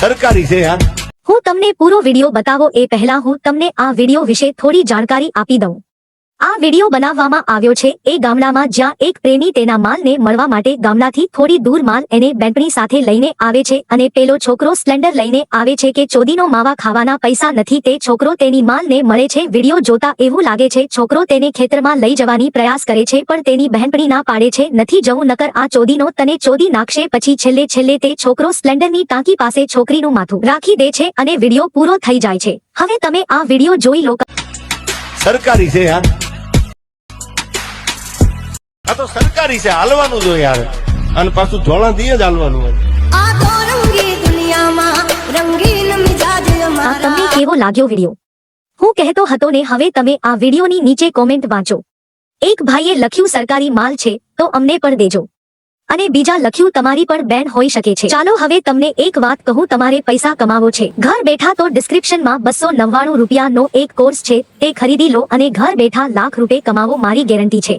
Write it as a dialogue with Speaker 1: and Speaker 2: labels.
Speaker 1: સરકારી છે યાર.
Speaker 2: હું તમને પૂરો વિડિયો બતાવો એ પહેલા હું તમને આ વિડિયો વિશે થોડી જાણકારી આપી દઉં. આ વીડિયો બનાવવામાં આવ્યો છે, એ ગામડામાં જ્યાં એક પ્રેમી તેના માલને મળવા માટે ગામડાથી થોડી દૂર માલ એને બેંકણી સાથે લઈને આવે છે અને પેલો છોકરો સ્પ્લેન્ડર લઈને આવે છે કે ચોદીનો માવા ખાવાના પૈસા નથી, તે છોકરો તેની માલને મળે છે, વીડિયો જોતા એવું લાગે છે, છોકરો તેને ખેતરમાં લઈ જવાની પ્રયાસ કરે છે, પણ તેની બહેનપણી ના પાડે છે, નથી જવું નકર આ ચોદીનો તને ચોદી નાખશે, પછી છેલ્લે છેલ્લે તે છોકરો સ્પ્લેન્ડરની ટાંકી પાસે છોકરીનું માથું રાખી દે છે અને વીડિયો પૂરો થઈ જાય છે. હવે તમે આ વીડિયો જોઈ લો.
Speaker 1: સરકારી છે યાર આ તો સરકારી છે હાલવાનું જો યાર અને પાછું ધોળા દીએ જ હાલવાનું હોય.
Speaker 3: આ તો રંગી દુનિયામાં રંગીન મિજાજ
Speaker 2: આ તમને કેવો લાગ્યો વિડિયો? હું કહેતો હતો ને હવે તમે આ વિડિયોની નીચે કોમેન્ટ વાંચો. એક ભાઈએ લખ્યું સરકારી માલ છે તો અમને પણ દેજો. અને બીજા લખ્યું તમારી પણ બેન હોઈ શકે છે. ચાલો હવે તમને એક વાત કહું તમારે પૈસા કમાવો છે. ઘર બેઠા તો ડિસ્ક્રિપ્શનમાં બસો નવ્વાણું રૂપિયાનો એક કોર્સ છે તે ખરીદી લો અને ઘર બેઠા લાખ રૂપિયા કમાવો મારી ગેરંટી છે.